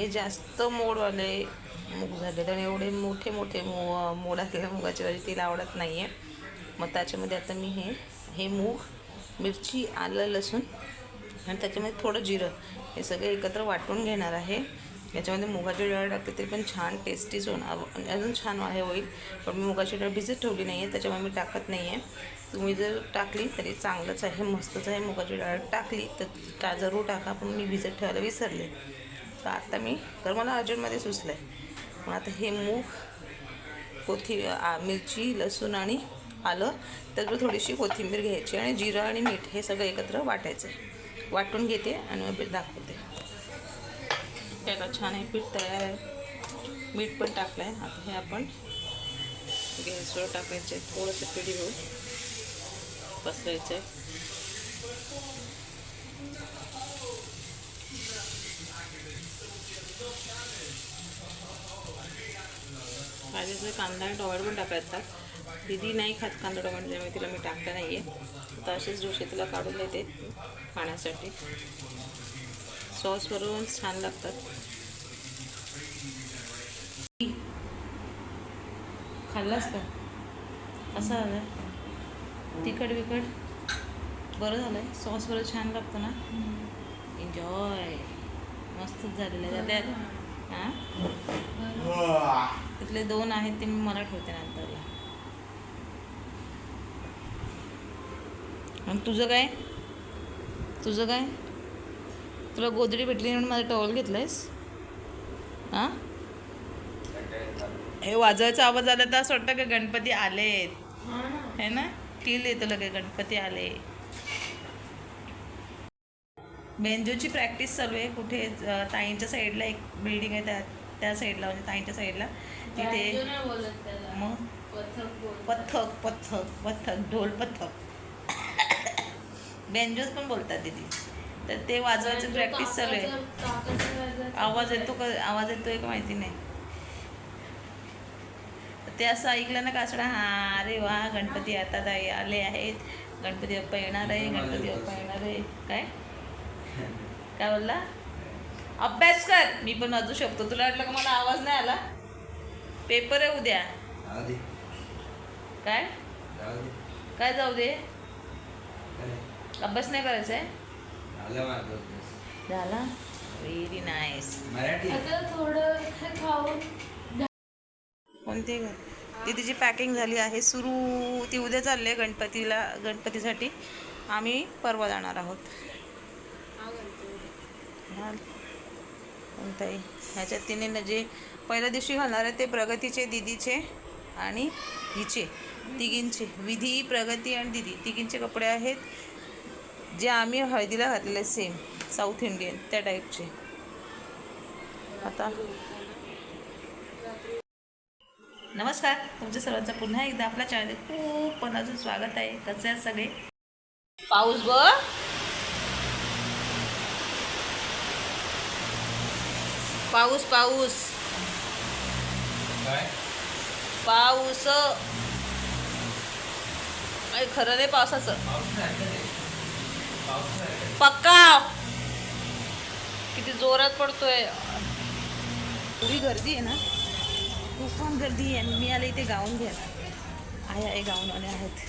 हे जास्त मोडवाले मूग झाले आणि एवढे मोठे मोठे मो मोड असलेल्या मुगाची भाजी तिला आवडत नाही आहे मग त्याच्यामध्ये आता मी हे हे मूग मिरची आलं लसूण आणि त्याच्यामध्ये थोडं जिरं हे सगळं एकत्र वाटून घेणार आहे. याच्यामध्ये मुगाची डाळ टाकते तरी पण छान टेस्टीच होणार अजून छान आहे होईल. पण मी मुगाची डाळ भिजत ठेवली नाही आहे त्याच्यामुळे मी टाकत नाही आहे तुम्ही जर टाकली तरी चांगलंच आहे मस्तच आहे मुगाची डाळ. टाकली तर जरूर टाका पण मी भिजत ठेवायला विसरले. तर आता मी तर मला अर्जंटमध्ये सुचलं आहे मग आता हे मूग कोथी मिरची लसूण आणि आलं. त्याचबरोबर थोडीशी कोथिंबीर घ्यायची आणि जिरं आणि मीठ हे सगळं एकत्र वाटायचं. आहे वाटून घेते आणि मग पीठ दाखवते. हे का छान आहे पीठ तयार आहे. मीठ पण टाकलं आहे आता हे आपण गॅसवर टाकायचं आहे थोडंसं पीठ घेऊन पसरायचं आहे भाजीचं कांदा आणि टोमॅटो पण टाकायचा दिदी नाही खात कांदा टोमॅटो त्यामुळे तिला मी टाकलं नाही आहे तर असेच डोसे तिला काढून देते खाण्यासाठी सॉस बरोबर छान लागतात. खाल्लास का? कसा झालं तिखट बिकट बरं झालं आहे सॉस बरोबर छान लागतं ना? एन्जॉय मस्तच झालेलं आहे. त्यात हां? तिथले दोन आहेत ते मी मला ठेवते नंतरला. आणि तुझं काय? तुझं काय? तुला गोदडी भेटली म्हणून माझा टॉवल घेतलायस? हां? हे वाजवायचा आवाज आला तर असं वाटतं का गणपती आलेत? है ना. फील येतो लगे गणपती आले बेंजोची प्रॅक्टिस चालू आहे कुठे ताईंच्या साईडला एक बिल्डिंग आहे त्या त्या साईडला म्हणजे ताईंच्या साईडला. तिथे मग? पथक पथक पथक ढोल पथक. बेंजोस पण बोलतात दीदी. तर ते वाजवायचं प्रॅक्टिस चालू आहे. आवाज येतो का आवाज येतोय का माहिती नाही. ते असं ऐकलं ना कासडा हा अरे वा गणपती आता आले आहेत. गणपती बाप्पा येणार आहे गणपती बाप्पा येणार आहे. काय? काय बोलला? अभ्यास कर. मी पण वाजू शकतो. तुला वाटलं का मला आवाज नाही आला? पेपर आहे उद्या. काय? काय जाऊ दे? अभ्यास नाही करायचा आहे? झाला व्हेरी नाईस थोडं कोणते घर दीदीची पॅकिंग झाली आहे. सुरू. ती उद्या चालले गणपतीला गणपतीसाठी. आम्ही परवा जाणार आहोत. घाल. कोणताही ह्याच्यात तिने न जे पहिल्या दिवशी घालणार आहे ते प्रगतीचे दीदीचे आणि हिचे. तिघींचे. विधी प्रगती आणि दिदी. तिघींचे कपडे आहेत जे आम्ही हळदीला घातलेले सेम साऊथ इंडियन त्या टाईपचे आता. नमस्कार. तुमच्या सर्वांचं पुन्हा एकदा आपल्या चॅनल खूप अजून स्वागत आहे. कसे आहे सगळे? पाऊस ब? पाऊस पाऊस. पाऊस. खरं नाही पावसाचं? पक्का? किती जोरात पडतोय. एवढी गर्दी आहे ना तुफान गर्दी आहे. मी आले इथे गाऊन घ्यायला. आहे आहे गाऊनवाले आहेत.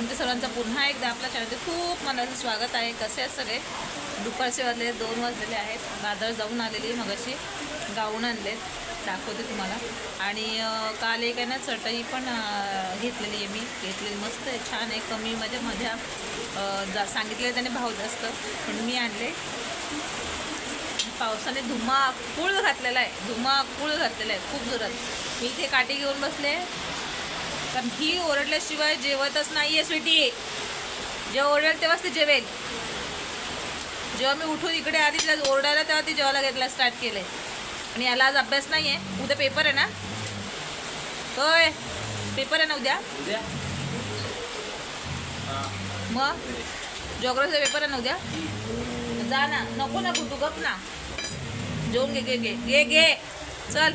तुमच्या सर्वांचं पुन्हा एकदा आपल्या चॅनलचे खूप मनाचं स्वागत आहे. कसे आहेत सगळे? दुपारचे वाजले दोन वाजलेले आहेत. दादर जाऊन आलेली मगाशी. गाऊन आणलेत. दाखवते तुम्हाला. आणि काल एक आहे ना चटई पण घेतलेली आहे मी. घेतलेली मस्त आहे. छान आहे. कमी म्हणजे माझ्या जा सांगितले त्याने भाव जास्त. पण मी आणले. पावसाने धुमाकूळ घातलेला आहे. धुमाकूळ घातलेला आहे. खूप जोरात. मी इथे काठी घेऊन बसले. कारण ही ओरडल्याशिवाय जेवतच नाही आहे स्वीटी. जेव्हा ओरडेल तेव्हाच ती जेवेल. जेव्हा मी उठून इकडे आधी तिला ओरडायला तेव्हा ती जेवायला घेतला स्टार्ट केलंय. आणि याला आज अभ्यास नाही आहे उद्या पेपर आहे ना? होय. पेपर आहे ना उद्या? उद्या. मग? जॉग्रफीचा पेपर आहे ना उद्या? जा ना. नको ना कुठू गप ना. जेवून घे घे घे. घे घे. चल.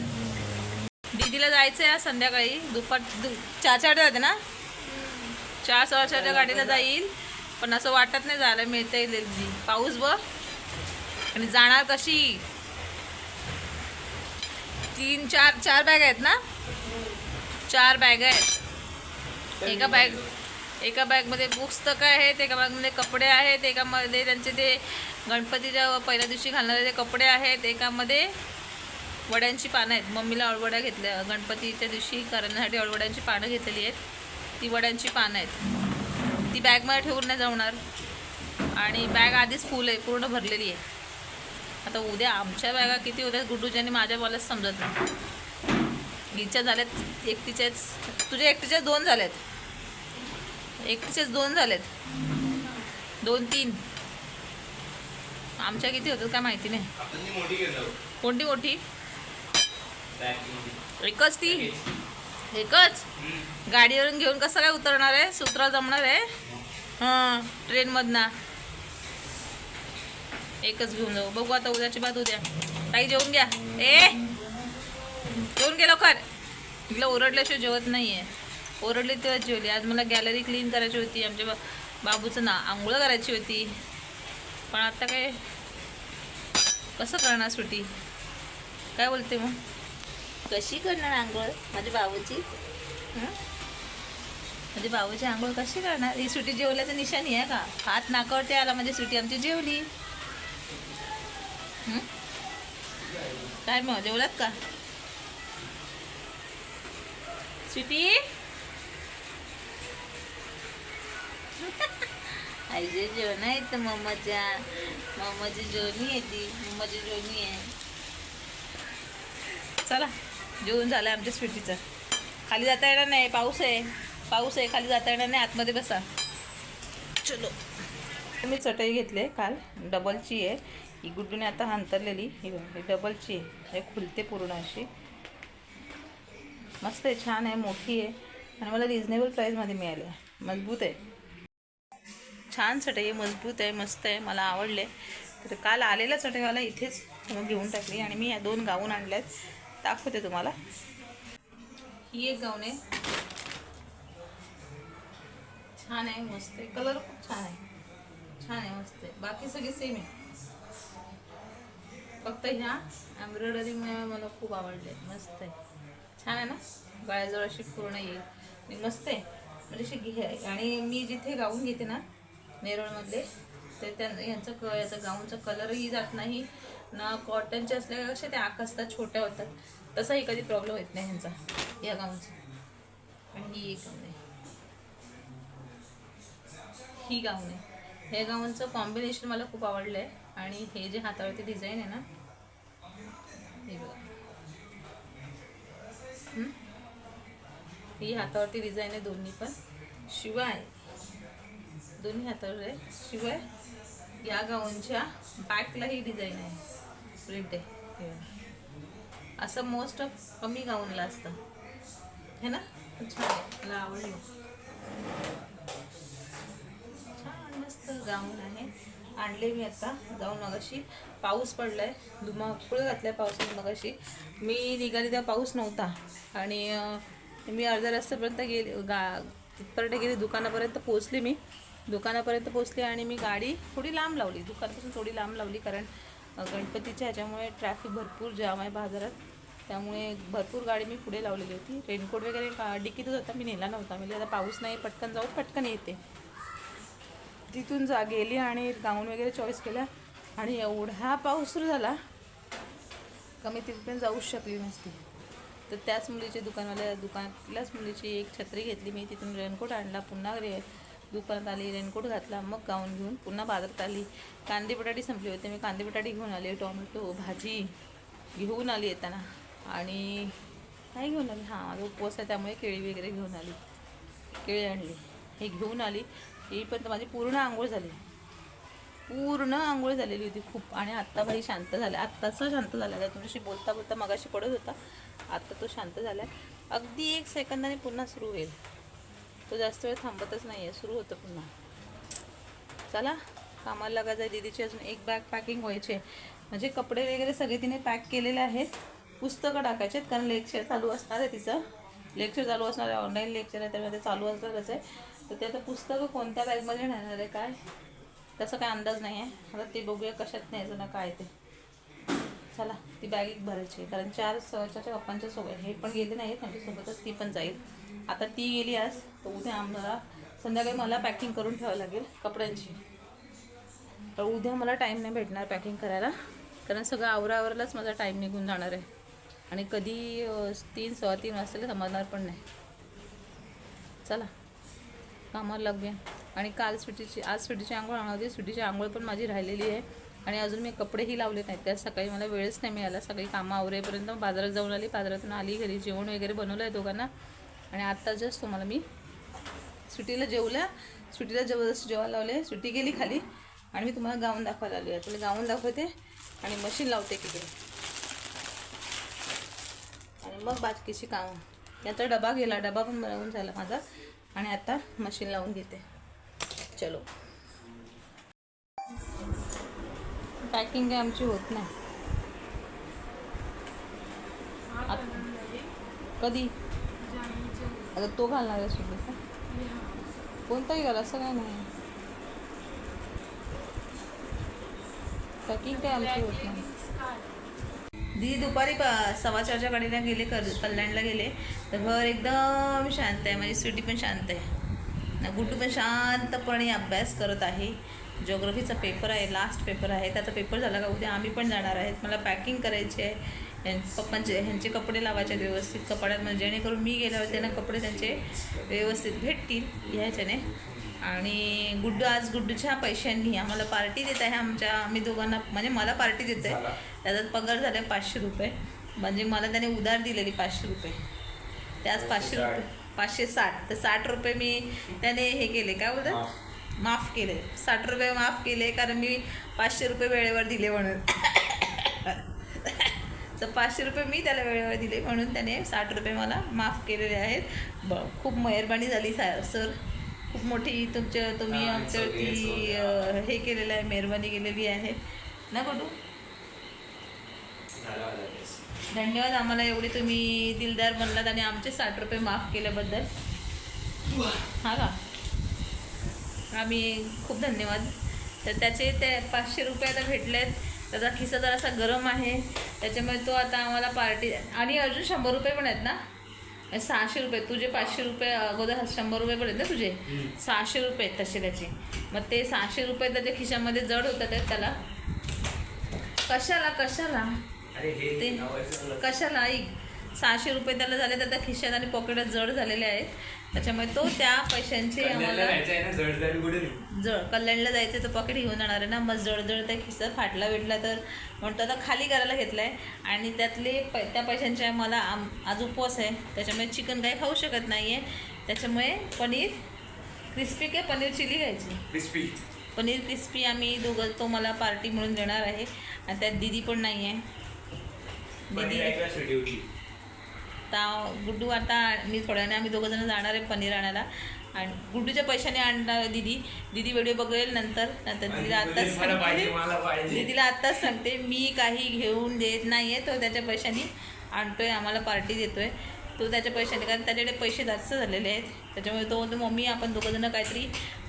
दीदीला जायचं आहे संध्याकाळी. दुपार दु चार चार जाते ना? चार सव्वा चारच्या गाडीला जाईल. पण असं वाटत नाही जायला मिळता येईल पाऊस बघ. आणि जाणार कशी? तीन चार चार बॅग आहेत ना? चार बॅग आहेत. एका बॅग एका बॅगमध्ये पुस्तकं आहेत एका बॅगमध्ये कपडे आहेत एकामध्ये त्यांचे ते गणपतीच्या पहिल्या दिवशी घालणारे ते कपडे आहेत एकामध्ये वड्यांची पानं आहेत. मम्मीला अळवड्या घेतल्या. गणपतीच्या दिवशी करण्यासाठी अळवड्यांची पानं घेतलेली आहेत. ती वड्यांची पानं आहेत. ती बॅगमध्ये ठेवून नाही जमणार आणि बॅग आधीच फुल आहे. पूर्ण भरलेली आहे. आता उद्या आमच्या बॅगा किती होत्या गुड्डूच्या आणि माझ्या मलाच समजत नाही. हिच्या झाल्यात एकटीच्याच. तुझ्या एकटीच्याच दोन झाल्यात. एकटीच्याच दोन झाल्यात. दोन तीन. आमच्या किती होतात काय माहिती नाही. कोणती मोठी. एकच ती? एकच? गाडीवरून घेऊन कसं काय उतरणार आहे? सूत्र जमणार आहे? हां ट्रेनमधनं. एकच घेऊन जाऊ. बघू आता उद्याची बात उद्या. काही जेवून घ्या. ए! जेवून गेलो खर तिला ओरडल्याशिवाय जेवत नाही आहे ओरडली तेव्हाच जेवली. आज मला गॅलरी क्लीन करायची होती. आमच्या बा बाबूचं ना आंघोळ करायची होती. पण आता काय? कसं करणार सुटी काय बोलते मग? कशी करणार आंघोळ? माझ्या बाबूची? म्हणजे बाबूची आंघोळ कशी करणार? ही सुटी जेवल्याचं निशाणी आहे का? हात नाकावरती आला म्हणजे सुटी आमची जेवली. काय मग जेवलात का? सुटी? आईचे जेवण आहे तर मम्माच्या. मम्माची जेवणी आहे ती. मम्माची जेवणी आहे. चला. जेवण झालं आमच्या स्वीटीचं. खाली जाता येणार नाही पाऊस आहे. पाऊस आहे खाली जाता येणार नाही आतमध्ये बसा. चलो. मी चटई घेतले काल डबलची आहे. ही गुड्डूने आता अंतरलेली ही बघ, ही डबलची आहे. हे खुलते पूर्ण अशी. मस्त आहे छान आहे मोठी आहे. आणि मला रिजनेबल प्राईजमध्ये मिळाली आहे. मजबूत आहे. छान चटई आहे मजबूत आहे मस्त आहे मला आवडले. तर काल आलेला चटईवाला इथेच घेऊन टाकली आणि मी या दोन गाऊन आणल्यात. दाखवते तुम्हाला. ही एक गाऊन आहे. छान आहे मस्त आहे. कलर खूप छान आहे. छान आहे मस्त आहे. बाकी सगळे सेम आहे. फक्त ह्या एम्ब्रॉयडरी मला खूप आवडले. मस्त आहे. छान आहे ना? गळ्याजवळ अशी पूर्ण येईल. आणि मस्त आहे. म्हणजे अशी घे आणि मी जिथे गाऊन घेते ना नेरळमधले तर त्या यांचं क याचं गाऊनचा कलरही जात नाही. ना कॉटनचे असल्या कसे त्या आक छोट्या होतात. तसाही कधी प्रॉब्लेम येत नाही ह्यांचा या गाऊनचा आणि ही एक गाऊन आहे. ही गाऊन आहे. हे गाऊनचं कॉम्बिनेशन मला खूप आवडलं आहे आणि हे जे हातावरती डिझाईन आहे ना हे बघा. ही हातावरती डिझाईन आहे दोन्ही पण. शिवाय दोन्ही हातावर आहे. शिवाय या गाऊनच्या बॅकला ही डिझाईन आहे. आहे हे. बघा. असं मोस्ट ऑफ कमी गाऊनला असतं. है ना? छान आहे. मला आवडलं. छान मस्त गाऊन आहे. आणले मी आता जाऊन मगाशी. पाऊस पडलाय. धुमाकूळ घातलाय पावसाने मगाशी. मी निघाली तेव्हा पाऊस नव्हता. आणि मी अर्ध्या रस्त्यापर्यंत गेले गा तिथपर्यंत गेली दुकानापर्यंत पोहोचली मी. दुकानापर्यंत पोहोचली आणि मी गाडी थोडी लांब लावली. दुकानापासून थोडी लांब लावली कारण गणपतीच्या ह्याच्यामुळे ट्रॅफिक भरपूर जाम आहे बाजारात. त्यामुळे भरपूर गाडी मी पुढे लावलेली होती. रेनकोट वगैरे का डिकीतच होता मी नेला नव्हता. म्हणजे आता पाऊस नाही पटकन जाऊ पटकन येते. तिथून जा गेली आणि गाऊन वगैरे चॉईस केला. आणि एवढा पाऊस सुरू झाला का मी तिथपर्यंत जाऊच शकली नसती. तर त्याच मुलीचे दुकानवाल्या दुकानातल्याच मुलीची एक छत्री घेतली मी. तिथून रेनकोट आणला पुन्हा रे दुकानात आली रेनकोट घातला मग गाऊन घेऊन पुन्हा बाजारात आली. कांदे बटाटी संपली होते मी कांदे बटाटी घेऊन आले टोमॅटो भाजी घेऊन आली येताना. आणि काय घेऊन आली हां माझा उपवास आहे त्यामुळे केळी वगैरे घेऊन आली. केळी आणली हे घेऊन आली. येईपर्यंत माझी पूर्ण आंघोळ झाली. पूर्ण आंघोळ झालेली होती खूप. आणि आत्ता भाई शांत झाला आत्ताच शांत झाला आहे तुमच्याशी बोलता बोलता मगाशी पडत होता. आत्ता तो शांत झाला आहे अगदी एक सेकंदाने पुन्हा सुरू होईल. तो जास्त वेळ थांबतच नाही आहे सुरू होतं पुन्हा. चला कामाला लागायचं आहे दीदीची अजून एक बॅग पॅकिंग व्हायचे म्हणजे कपडे वगैरे सगळे तिने पॅक केलेले आहेत. पुस्तकं टाकायचे आहेत कारण लेक्चर चालू असणार आहे तिचं. लेक्चर चालू असणार आहे ऑनलाईन लेक्चर आहे त्यामुळे ते चालू असणारच आहे. तर ते आता पुस्तकं कोणत्या बॅगमध्ये नेणार आहे काय? तसं काय अंदाज नाही आहे आता ते बघूया कशात न्यायचं ना काय ते. चला ती बॅग एक भरायची आहे. कारण चार सहच्या पप्पांच्या सोबत हे पण गेले नाही त्यांच्यासोबतच ती पण जाईल. आता ती गेली आज तर उद्या आम्हाला संध्याकाळी मला पॅकिंग करून ठेवावं लागेल कपड्यांची. तर उद्या मला टाईम नाही भेटणार पॅकिंग करायला कारण सगळं आवरावरलाच माझा टाईम निघून जाणार आहे. आणि कधी तीन सव्वा तीन वाजता समजणार पण नाही. चला कामाला लागूया. आणि काल स्वीटीची आज स्वीटीची आंघोळ आणणार होती स्वीटीची आंघोळ पण माझी राहिलेली आहे. आणि अजून मी कपडेही लावले नाहीत त्या सकाळी मला वेळच नाही मिळाला. सगळी कामं आवरेपर्यंत बाजारात जाऊन आली. बाजारातून आली घरी जेवण वगैरे बनवलं आहे दोघांना. आणि आत्ता जस्ट तुम्हाला मी सुटीला जेवल्या. सुटीला जबरदस्त जेवायला लावले. सुटी गेली खाली. आणि मी तुम्हाला गाऊन दाखवायला आली. आहे तुला गाऊन दाखवते आणि मशीन लावते तिकडे आणि मग बाकीची कामं. याचा डबा गेला. डबा पण बनवून झाला माझा. आणि आता मशीन लावून घेते. चलो. पॅकिंग काय आमची होत नाही. आता कधी? आता तो घालणार आहे सुद्धा कोणताही घाल असं काय नाही. पॅकिंग काय आमची होत नाही. दी दुपारी प सव्वा चारच्या गाडीला गेले कर कल्याणला गेले. तर घर एकदम शांत आहे म्हणजे माझी स्वीटी पण शांत आहे. पण शांतपणे अभ्यास करत आहे. जिओग्रफीचा पेपर आहे लास्ट पेपर आहे. त्याचा पेपर झाला का उद्या आम्ही पण जाणार आहेत. मला पॅकिंग करायची आहे. पप्पांचे ह्यांचे कपडे लावायचे आहेत व्यवस्थित कपड्यात. म्हणजे जेणेकरून मी गेल्यावर त्यांना कपडे त्यांचे व्यवस्थित भेटतील ह्याच्याने आणि गुड्डू आज गुड्डूच्या पैशांनी आम्हाला पार्टी देत आहे. आमच्या आम्ही दोघांना म्हणजे मला पार्टी देत आहे. त्याचा पगार झाला आहे पाचशे रुपये. म्हणजे मला त्याने उधार दिलेली पाचशे रुपये. त्याच पाचशे रुपये. पाचशे साठ. तर साठ रुपये मी त्याने हे केले. काय बोलतात? माफ. केले. साठ रुपये माफ केले कारण मी पाचशे रुपये वेळेवर दिले म्हणून. तर पाचशे रुपये मी त्याला वेळेवर दिले म्हणून त्याने साठ रुपये मला माफ केलेले आहेत. ब खूप मेहरबानी झाली सा सर. खूप मोठी तुमच्या तुम्ही आमच्यावरती हे केलेलं आहे मेहरबानी केलेली आहे. ना ड्रेस. धन्यवाद. आम्हाला एवढी तुम्ही दिलदार बनलात आणि आमचे साठ रुपये माफ केल्याबद्दल. हा का? आम्ही खूप धन्यवाद. तर त्याचे ते पाचशे रुपये आता भेटले आहेत त्याचा खिसा जरासा गरम आहे. त्याच्यामुळे तो आता आम्हाला पार्टी आणि अजून शंभर रुपये पण आहेत ना? सहाशे रुपये. तुझे पाचशे रुपये अगोदर शंभर रुपये पण आहेत ना तुझे? सहाशे रुपये आहेत तसे त्याचे. मग ते सहाशे रुपये त्याच्या खिशामध्ये जड होतात त्याला. कशाला कशाला? ते कशाला? ऐक सहाशे रुपये त्याला झाले त्याच्या खिशात आणि पॉकेटात जड झालेले आहेत. त्याच्यामुळे तो त्या पैशांचे आम्हाला. जड कल्याणला जायचं तर पॉकेट घेऊन जाणार आहे ना. मग जड जड त्या खिसा फाटला भेटला तर म्हणतो आता खाली करायला घेतला आहे आणि त्यातले पै त्या पैशांचे मला आम आज उपवास आहे. त्याच्यामुळे चिकन काही खाऊ शकत नाही आहे त्याच्यामुळे पनीर क्रिस्पी काय पनीर चिली घ्यायची. क्रिस्पी पनीर क्रिस्पी आम्ही दोघं तो मला पार्टी म्हणून देणार आहे. आणि त्यात दिदी पण नाही आहे पनीर आता गुड्डू आता मी थोड्याने आम्ही दोघं जण जाणार आहे पनीर आणायला. आणि गुड्डूच्या पैशाने आणणार दिदी. दिदी व्हिडिओ बघेल नंतर. नंतर दिदीला आत्ताच सांगते. दिदीला आत्ताच सांगते मी काही घेऊन देत नाही आहे तो त्याच्या पैशाने आणतोय आम्हाला पार्टी देतोय. तो त्याच्या पैशाने कारण त्याच्याकडे पैसे जास्त झालेले आहेत. त्याच्यामुळे तो म्हणतो मम्मी आपण दोघं जण काहीतरी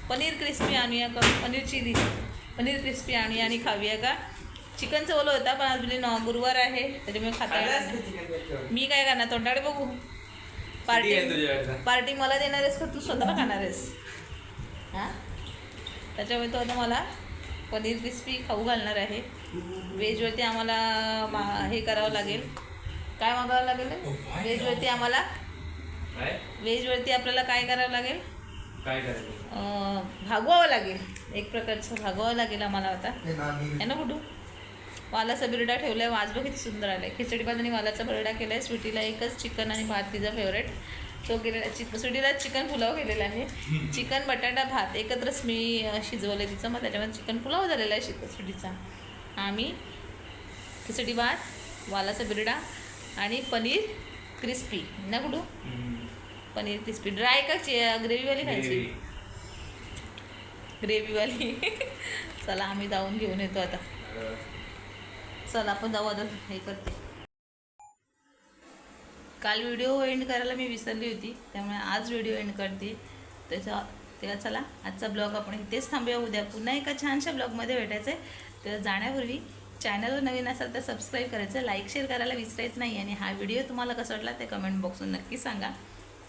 पनीर क्रिस्पी आणूया का? पनीर चिली पनीर क्रिस्पी आणूया आणि खाऊया का? चिकनचं ओलं होता पण आज बिली नॉ गुरुवार आहे त्याच्यामुळे खाता. येणार नाही. मी काय करणार तोंडाकडे बघू. आहे पार्टी तुझ्याकडे पार्टी मला देणार आहेस का तू स्वतःला खाणार आहेस? हां? त्याच्यामुळे तो आता मला पनीर क्रिस्पी खाऊ घालणार आहे. व्हेजवरती आम्हाला मा- हे करावं लागेल. काय मागावं लागेल? व्हेजवरती आम्हाला काय? व्हेजवरती आपल्याला काय करावं लागेल? काय करायचं? अं, भागवावं लागेल. एक प्रकारचं भागवावं लागेल आम्हाला आता. आहे ना कुठू वालाचा बिरडा ठेवला आहे वाजबं किती सुंदर आला आहे खिचडी भात आणि वालाचा बिरडा केला आहे स्वीटीला एकच चिकन आणि भात तिचा फेवरेट तो केलेला चिक स्वीटीला चिकन पुलाव केलेला आहे. चिकन बटाटा भात एकत्रच मी शिजवलं आहे तिचं. मग त्याच्यामध्ये चिकन पुलाव झालेला आहे शिक स्वीटीचा. आम्ही खिचडी भात वालाचा बिरडा आणि पनीर क्रिस्पी ना कुठू पनीर क्रिस्पी ड्राय का ग्रेव्हीवाली खायची? ग्रेव्हीवाली. चला आम्ही जाऊन घेऊन येतो आता. चला आपण जाऊ आता हे करते. काल व्हिडिओ एंड करायला मी विसरली होती त्यामुळे आज व्हिडिओ एंड करते. त्याच्या तेव्हा चला आजचा ब्लॉग आपण इथेच थांबूया. उद्या पुन्हा एका छानशा ब्लॉगमध्ये भेटायचं आहे तर जाण्यापूर्वी चॅनलवर नवीन असाल तर सबस्क्राईब करायचं लाईक शेअर करायला विसरायचं नाही. आणि हा व्हिडिओ तुम्हाला कसा वाटला ते कमेंट बॉक्सवर नक्की सांगा.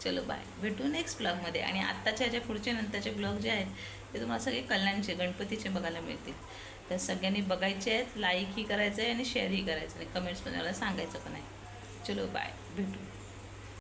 चलो बाय भेटू नेक्स्ट ब्लॉगमध्ये आणि आत्ताच्या ह्याच्या पुढचे नंतरचे ब्लॉग जे आहेत ते तुम्हाला सगळे कल्याणचे गणपतीचे बघायला मिळतील. तर सगळ्यांनी बघायचे आहेत लाईकही करायचं आहे आणि शेअरही करायचं आहे कमेंट्समध्ये मला सांगायचं पण आहे. चलो बाय भेटू.